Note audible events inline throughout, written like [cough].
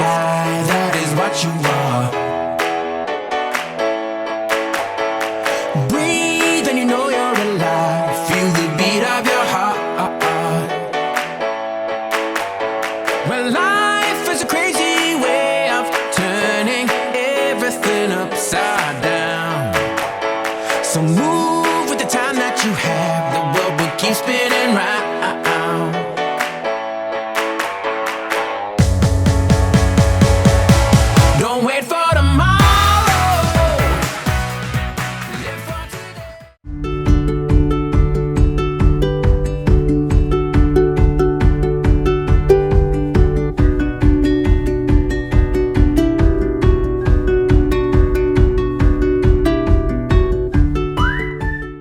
sky, that is what you are. Breathe and you know you're alive. Feel the beat of your heart. Well, life is a crazy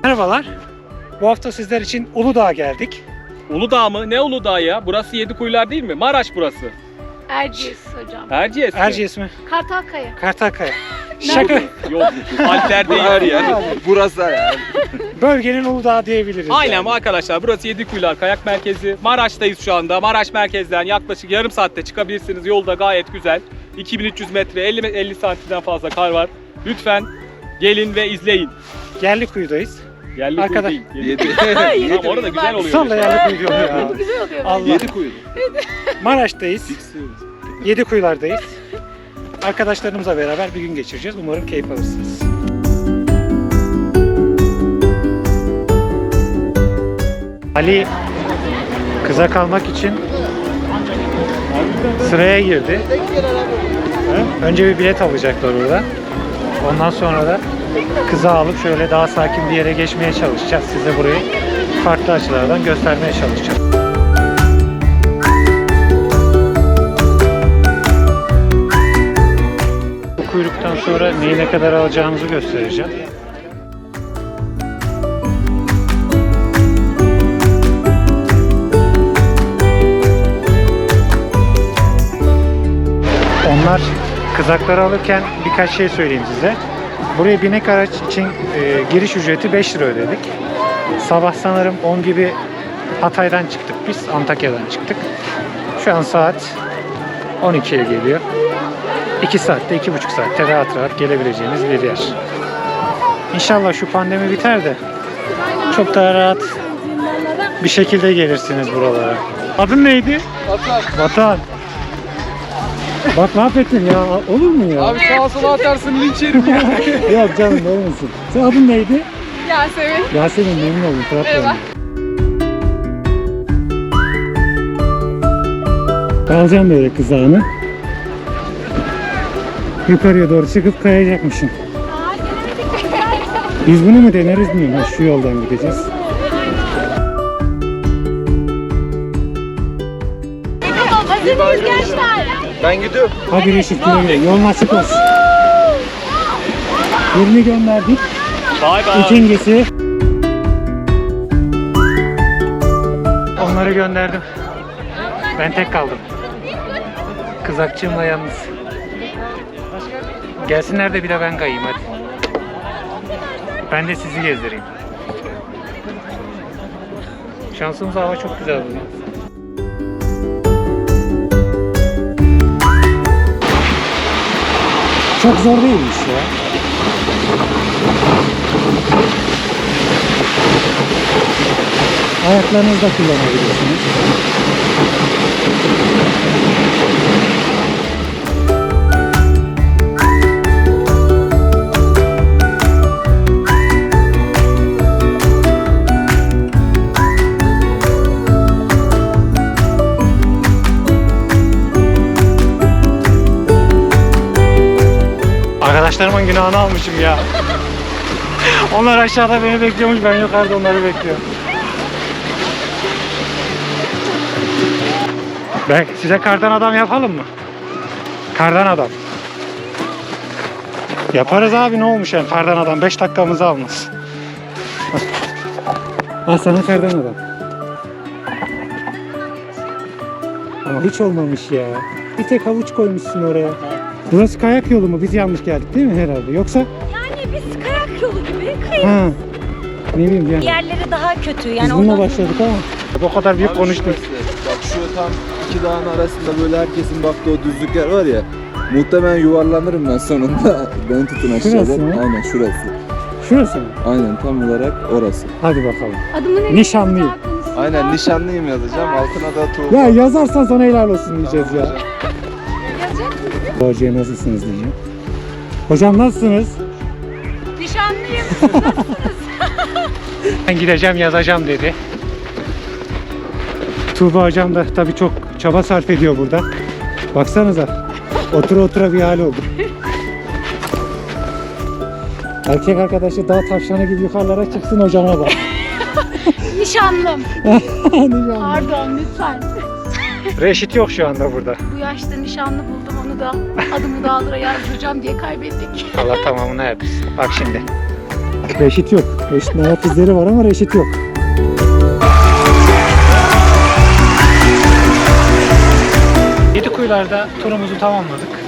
Merhabalar. Bu hafta sizler için Uludağ'a geldik. Uludağ mı? Ne Uludağ ya? Burası Yedikuyular değil mi? Maraş burası. Erciyes hocam. Erciyes mi? Erciyes mi? Kartalkaya. Kartalkaya. [laughs] Şaka. Yok. Alpler değil. Her yer. Burası yani. Bölgenin Uludağ diyebiliriz. Aynen yani. arkadaşlar burası Yedikuyular Kayak Merkezi. Maraş'tayız şu anda. Maraş merkezden yaklaşık yarım saatte çıkabilirsiniz. Yolda gayet güzel. 2300 metre 50, 50 santimden fazla kar var. Lütfen gelin ve izleyin. Yerlikuyu'dayız. Yerli Arkada- kuyu değil. Yedi. Yedi [laughs] [laughs] Tamam orada güzel oluyor. Salla Yerlikuyu diyorum ya. Güzel oluyor. Allah. Yedi kuyu. Maraş'tayız. Yedikuyular'dayız. Arkadaşlarımızla beraber bir gün geçireceğiz. Umarım keyif alırsınız. Ali kıza kalmak için sıraya girdi. Önce bir bilet alacaklar orada. Ondan sonra da kızı alıp şöyle daha sakin bir yere geçmeye çalışacağız. Size burayı farklı açılardan göstermeye çalışacağız. Bu kuyruktan sonra neyi ne kadar alacağımızı göstereceğim. Onlar kızakları alırken birkaç şey söyleyeyim size. Buraya binek araç için e, giriş ücreti 5 lira ödedik. Sabah sanırım 10 gibi Hatay'dan çıktık biz, Antakya'dan çıktık. Şu an saat 12'ye geliyor. 2 saatte, 2,5 saatte rahat rahat gelebileceğiniz bir yer. İnşallah şu pandemi biter de çok daha rahat bir şekilde gelirsiniz buralara. Adın neydi? Atar. Vatan. Bak mahvettin ya. Olur mu ya? Abi sağa sola atarsın linç yerim ya. [laughs] Yok canım olmasın. Sen adın neydi? Yasemin. Yasemin memnun oldum. Fırat Merhaba. ben. Alacağım böyle kızağını. Yukarıya doğru çıkıp kayacakmışım. Biz bunu mu deneriz bilmiyorum. Ha, şu yoldan gideceğiz. Hazır mıyız gençler? Ben gidiyorum. Hadi Reşit güle güle. Yolun açık olsun. Birini gönderdik. Bay bay. İkincisi. Onları gönderdim. Ben tek kaldım. Kızakçığımla yalnız. Gelsinler de bir de ben kayayım hadi. Ben de sizi gezdireyim. Şansımız hava çok güzel bugün. Çok zor değilmiş ya. Ayaklarınızı da kullanabilirsiniz. Arkadaşlarımın günahını almışım ya. Onlar aşağıda beni bekliyormuş, ben yukarıda onları bekliyorum. Ben size kardan adam yapalım mı? Kardan adam. Yaparız abi ne olmuş yani kardan adam 5 dakikamızı almaz. Al sana kardan adam. Ama hiç olmamış ya. Bir tek havuç koymuşsun oraya. Burası kayak yolu mu? Biz yanlış geldik değil mi herhalde? Yoksa Yani biz kayak yolu gibi kayıp ha ne bileyim yani. yerleri daha kötü. Biz Yani bununla ondan başladık ama o kadar büyük konuştuk. Bak şu tam iki dağın arasında böyle herkesin baktığı o düzlükler var ya. Muhtemelen yuvarlanırım ben sonunda. [laughs] Beni tutun aşağıdan. Şurası mı? Aynen şurası. Şurası mı? Aynen tam olarak orası. Hadi bakalım. Adımı ne? Nişanlıyım. Aynen nişanlıyım yazacağım. Altına da tuğla. Ya yazarsan sana helal olsun diyeceğiz ya. Hocaya nasılsınız diyeceğim. Hocam nasılsınız? Nişanlıyım. [laughs] Ben gideceğim yazacağım dedi. Tuğba hocam da tabii çok çaba sarf ediyor burada. Baksanıza. Otura otura bir hali oldu. Erkek arkadaşı dağ tavşanı gibi yukarılara çıksın hocama bak. [laughs] Nişanlım. [laughs] Nişanlı. Pardon lütfen. Reşit yok şu anda burada. Bu yaşta nişanlı buldum onu da adımı dağlara yazdıracağım diye kaybettik. [laughs] Allah tamamını erdirsin. Bak şimdi. Reşit yok. Reşit'in ayak izleri var ama Reşit yok. Yedikuyular'da turumuzu tamamladık.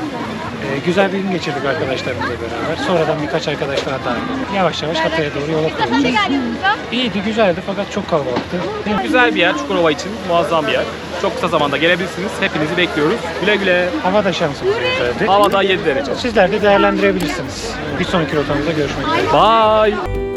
Güzel bir gün geçirdik arkadaşlarımızla beraber. Sonradan birkaç arkadaş daha dahil. Yavaş yavaş Hatay'a doğru yola koyulacağız. İyiydi, güzeldi fakat çok kalabalıktı. Güzel bir yer Çukurova için. Muazzam bir yer. Çok kısa zamanda gelebilirsiniz. Hepinizi bekliyoruz. Güle güle. Hava da şansımız güzeldi. Havada 7 derece. Sizler de değerlendirebilirsiniz. Bir sonraki rotamızda görüşmek üzere. Bye.